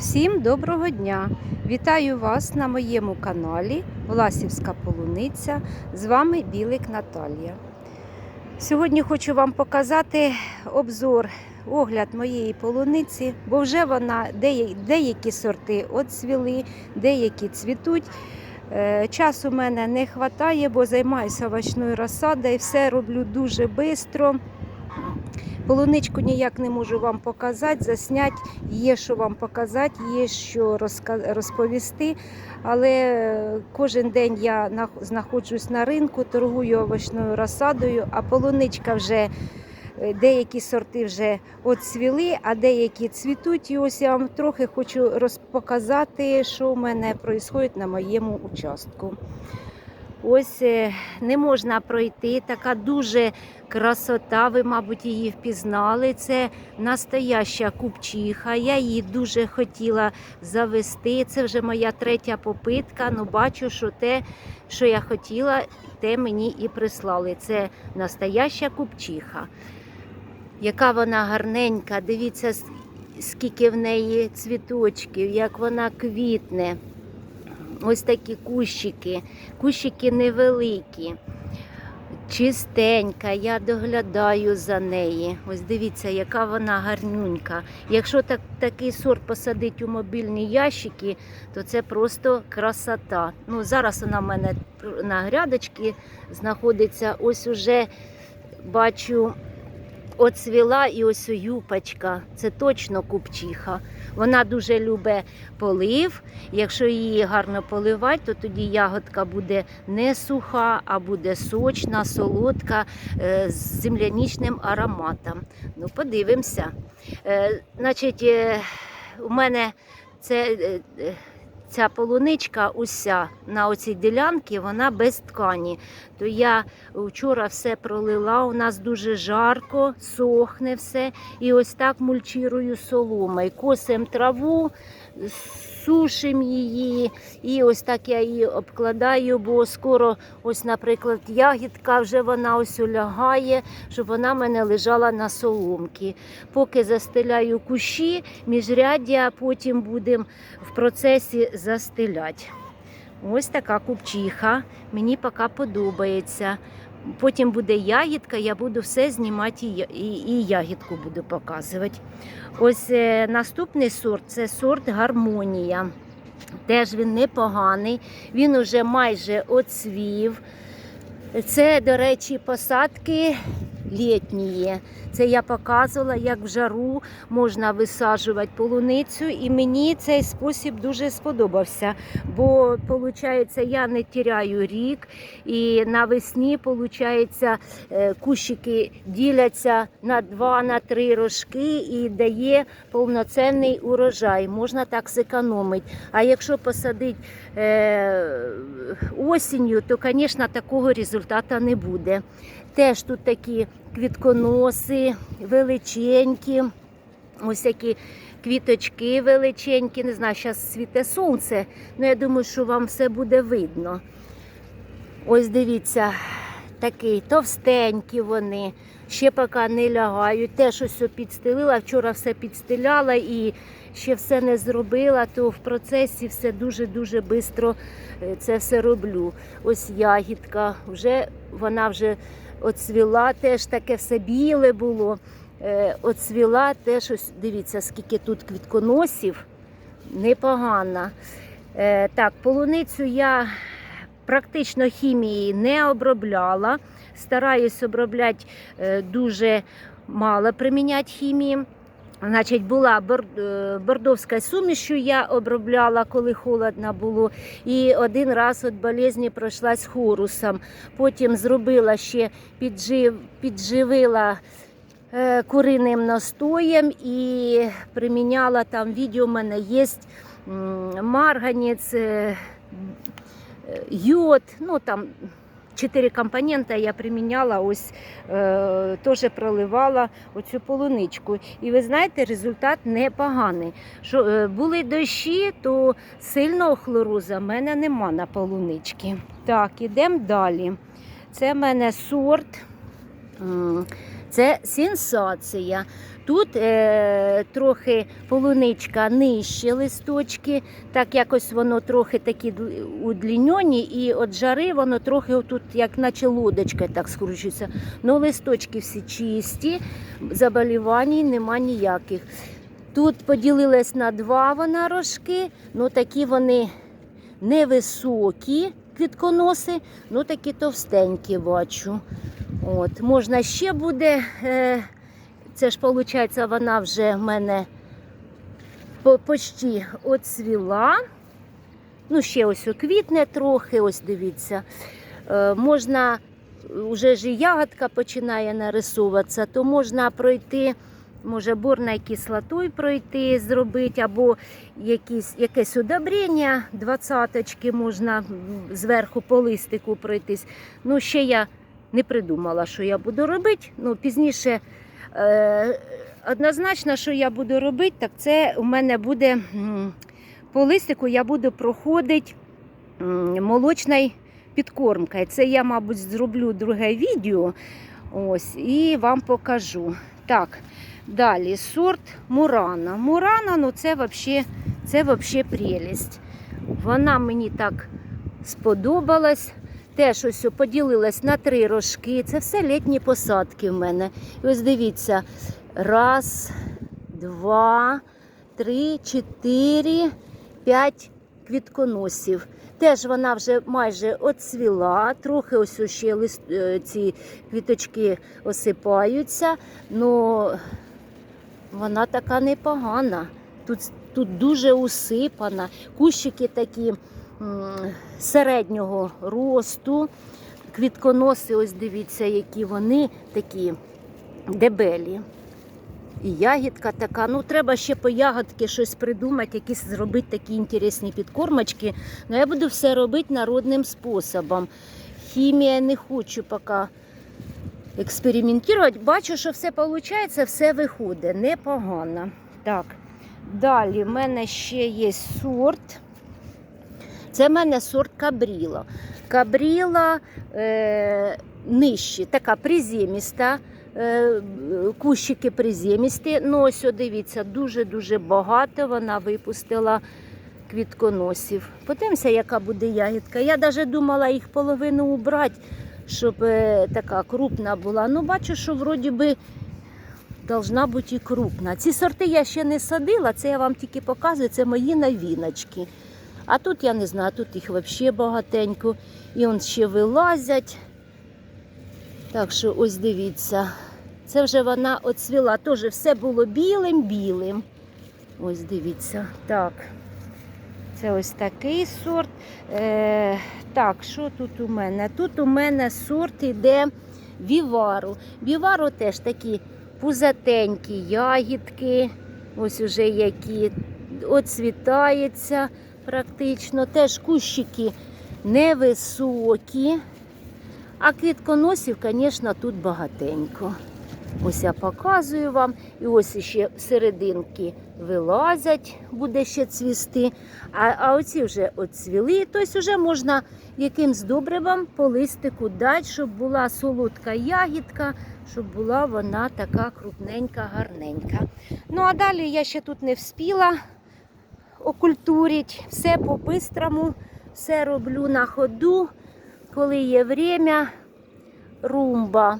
Всім доброго дня! Вітаю вас на моєму каналі Власівська Полуниця. З вами Білик Наталія. Сьогодні хочу вам показати обзор, огляд моєї полуниці, бо вже вона деякі, сорти отцвіли, деякі цвітуть. Е, Часу в мене не вистачає, бо займаюся овочною розсадою, все роблю дуже швидко. Полуничку ніяк не можу вам показати, засняти. Є що вам показати, є що розповісти. Але е, кожен день я знаходжусь на ринку, торгую овочною розсадою, а полуничка вже. е, Деякі сорти вже отцвіли, а деякі цвітуть. І ось я вам трохи хочу розпоказати, що в мене відбувається на моєму участку. Ось е, не можна пройти, така дуже красота, ви, мабуть, її впізнали. Це настояща купчиха. Я її дуже хотіла завести. Це вже моя третя попитка. Ну, бачу, що те, що я хотіла, те мені і прислали. Це настояща купчиха. Яка вона гарненька, дивіться, скільки в неї цвіточків, як вона квітне. Ось такі кущики, кущики невеликі, чистенька, я доглядаю за неї. Ось дивіться, яка вона гарнюнька. Якщо так, такий сорт посадити у мобільні ящики, то це просто красота. Ну, зараз вона в мене на грядочці знаходиться. Ось уже бачу. Оцвіла і ось юпочка, це точно купчиха. Вона дуже любить полив. Якщо її гарно поливати, то тоді ягодка буде не суха, а буде сочна, солодка, е, з землянічним ароматом. Ну, подивимося. Е, Значить, е, у мене це. Ця полуничка уся на оцій ділянці, вона без ткані. То я вчора все пролила, у нас дуже жарко, сохне все. І ось так мульчірую соломи. Косимо траву, сушимо її. І ось так я її обкладаю, бо скоро, ось, наприклад, ягідка вже вона ось лягає, щоб вона в мене лежала на соломці. Поки застеляю кущі, міжряддя, потім будемо в процесі застеляти. Ось така купчиха. Мені поки подобається. Потім буде ягідка, я буду все знімати і, і ягідку буду показувати. Ось е, наступний сорт це сорт гармонія. Теж він непоганий, він уже майже оцвів. Це, до речі, посадки літні. Це я показувала, як в жару можна висаджувати полуницю, і мені цей спосіб дуже сподобався. Бо, виходить, я не тіряю рік, і навесні, виходить, кущики діляться на два, на три рожки і дає повноцінний урожай. Можна так зекономити. А якщо посадити е, осінню, то, звісно, такого результату не буде. Теж тут такі квітконоси величенькі, ось такі квіточки величенькі. Не знаю, зараз світе сонце, але я думаю, що вам все буде видно. Ось дивіться, такий товстенькі вони, ще поки не лягають. Теж ось підстелила, вчора все підстеляла і ще все не зробила, то в процесі все дуже-дуже швидко це все роблю. Ось ягідка, вже вона вже оцвіла, теж таке все біле було. Е, Оцвіла теж ось дивіться, скільки тут квітконосів. Непогана. Е, Так, полуницю я практично хімії не обробляла. Стараюсь обробляти е, дуже мало приміняти хімії. Значить, була е, бордовська суміш, що я обробляла, коли холодно було. І один раз від болезні пройшлась хорусом. Потім зробила ще піджив, підживила е, куриним настоєм і приміняла там відео. У мене є марганець, е, йод, ну там. Чотири компоненти я приміняла, ось е, теж проливала оцю полуничку. І ви знаєте, результат непоганий. Що, е, були дощі, то сильного хлороза в мене нема на полунички. Так, ідемо далі. Це в мене сорт. Це сенсація. Тут е, трохи полуничка нижче листочки, так якось воно трохи такі удліньоні, і от жари воно трохи тут, як наче лодочка, так скручується. Ну, листочки всі чисті, заболівань нема ніяких. Тут поділилась на два вона рожки, ну такі вони невисокі квітконоси, ну такі товстенькі бачу. От, можна ще буде. Е, це ж виходить, вона вже в мене почти оцвіла. Ну, ще ось квітне трохи, ось дивіться. Е, можна, вже ж ягодка починає нарисовуватися, то можна пройти, може, борною кислотою пройти, зробити, або якісь, якесь удобрення, двадцяточки можна зверху по листику пройтись. Ну, ще я не придумала, що я буду робити. Ну, пізніше е, однозначно, що я буду робити, так це у мене буде по листику я буду проходити м, молочною підкормкою. Це я, мабуть, зроблю друге відео. Ось, і вам покажу. Так, далі сорт Мурана. Мурана, ну це взагалі це прелість. Вона мені так сподобалась. Теж ось поділилась на три рожки. Це все літні посадки в мене. І ось дивіться. Раз, два, три, чотири, п'ять квітконосів. Теж вона вже майже оцвіла, трохи ось ще лист, е, ці квіточки осипаються, але вона така непогана. Тут, тут дуже усипана. Кущики такі середнього росту. Квітконоси, ось дивіться, які вони такі дебелі. І ягідка така. Ну, треба ще по ягодки щось придумати, якісь зробити такі інтересні підкормочки. Ну, я буду все робити народним способом. Хімія не хочу поки експериментувати. Бачу, що все виходить, все виходить. Непогано. Так, далі в мене ще є сорт. Це в мене сорт кабріла. Кабріла е, нижче, така приземіста. Е, кущики приземісті. Ну, ось дивіться, дуже-дуже багато вона випустила квітконосів. Подивимося, яка буде ягідка. Я навіть думала їх половину убрати, щоб е, така крупна була. Ну, бачу, що вроді би должна бути і крупна. Ці сорти я ще не садила, це я вам тільки показую, це мої новіночки. А тут я не знаю, тут їх взагалі багатенько. І он ще вилазять. Так що ось дивіться. Це вже вона оцвіла. Теж все було білим-білим. Ось дивіться. Так. Це ось такий сорт. Е, так, що тут у мене? Тут у мене сорт іде вівару. Вівару теж такі пузатенькі ягідки. Ось уже які оцвітається практично. Теж кущики невисокі. А квітконосів, звісно, тут багатенько. Ось я показую вам. І ось ще серединки вилазять, буде ще цвісти. А, а оці вже оцвіли. Тобто вже можна якимсь добривом по листику дати, щоб була солодка ягідка, щоб була вона така крупненька, гарненька. Ну а далі я ще тут не вспіла окультурити. Все по-бистрому, все роблю на ходу. Коли є время, румба.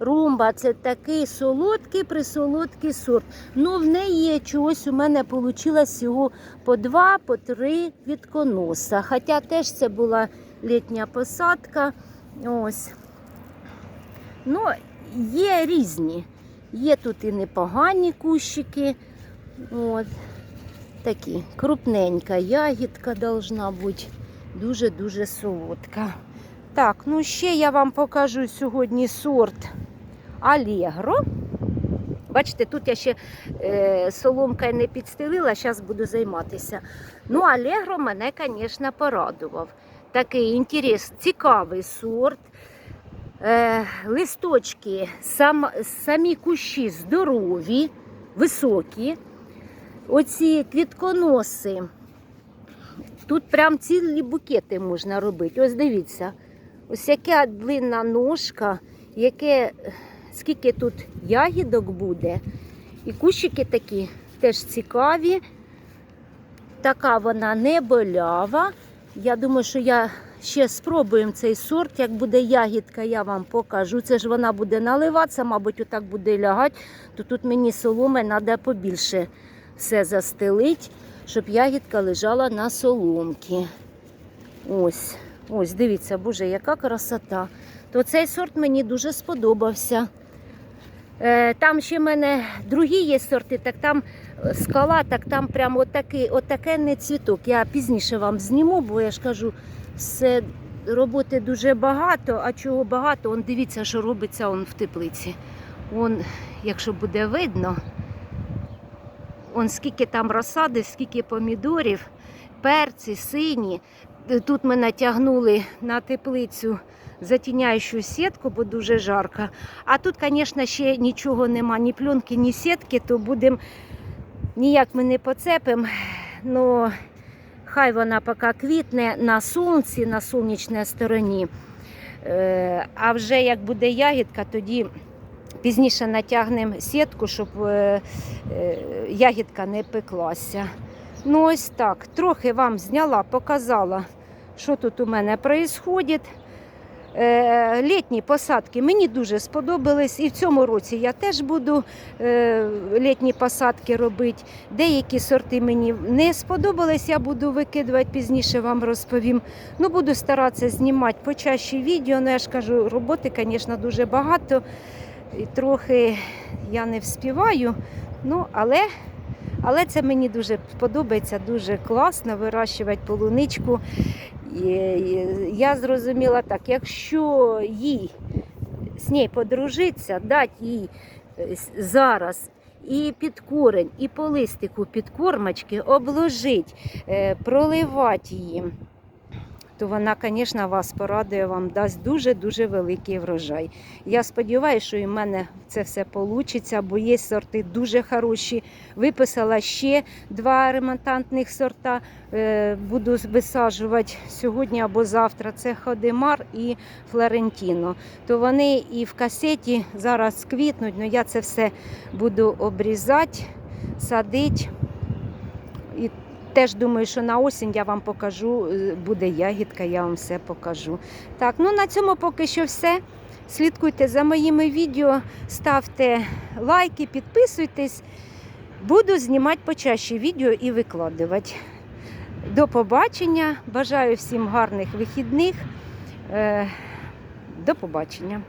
Румба це такий солодкий, присолодкий сорт. Ну, в неї є чогось у мене вийшло всього по два, по три квітконоса. Хоча теж це була літня посадка. Ось. Ну, є різні. Є тут і непогані кущики. От. Такі крупненька ягідка должна бути. Дуже-дуже солодка. Так, ну ще я вам покажу сьогодні сорт Алегро. Бачите, тут я ще е, соломкою не підстелила, зараз буду займатися. Ну, Алегро мене, звісно, порадував. Такий інтерес, цікавий сорт. Е, листочки, сам, самі кущі здорові, високі. Оці квітконоси. Тут прям цілі букети можна робити. Ось дивіться. Ось яка длинна ножка, яке скільки тут ягідок буде. І кущики такі теж цікаві. Така вона не болява. Я думаю, що я ще спробуємо цей сорт. Як буде ягідка, я вам покажу. Це ж вона буде наливатися, мабуть, отак буде лягати. То тут мені соломи треба побільше все застелить, щоб ягідка лежала на соломці. Ось, ось, дивіться, боже, яка красота. То цей сорт мені дуже сподобався. Е, Там ще в мене другі є сорти, так там скала, так там прямо отакий, отаке не цвіток. Я пізніше вам зніму, бо я ж кажу, все роботи дуже багато, а чого багато, он дивіться, що робиться он в теплиці. Он, якщо буде видно, он скільки там розсади, скільки помідорів, перці, сині. Тут ми натягнули на теплицю затіняючу сітку, бо дуже жарко. А тут, звісно, ще нічого нема, ні пленки, ні сітки, то будемо ніяк ми не поцепимо. Ну, хай вона поки квітне на сонці, на сонячній стороні. Е, А вже як буде ягідка, тоді пізніше натягнемо сітку, щоб е, е, ягідка не пеклася. Ну, ось так. Трохи вам зняла, показала, що тут у мене відбувається. Е, літні посадки мені дуже сподобались, і в цьому році я теж буду літні посадки робити. Деякі сорти мені не сподобались, я буду викидувати пізніше, вам розповім. Ну, буду старатися знімати почаще відео. Ну, я ж кажу, роботи, звісно, дуже багато. І трохи я не вспіваю. Ну, але, але це мені дуже подобається, дуже класно вирощувати полуничку. І, і я зрозуміла так, якщо їй з нею подружитися, дати їй е, зараз і під корень, і по листику підкормочки обложити, е, проливати її, то вона, звісно, вас порадує, вам дасть дуже-дуже великий врожай. Я сподіваюся, що і в мене це все вийде, бо є сорти дуже хороші. Виписала ще два ремонтантних сорта. Е, Буду висаджувати сьогодні або завтра. Це Ходимар і Флорентіно. То вони і в касеті зараз квітнуть, але я це все буду обрізати, садити. Теж думаю, що на осінь я вам покажу, е, буде ягідка, я вам все покажу. Так, ну на цьому поки що все. Слідкуйте за моїми відео, ставте лайки, підписуйтесь. Буду знімати почаще відео і викладувати. До побачення. Бажаю всім гарних вихідних. Е, До побачення.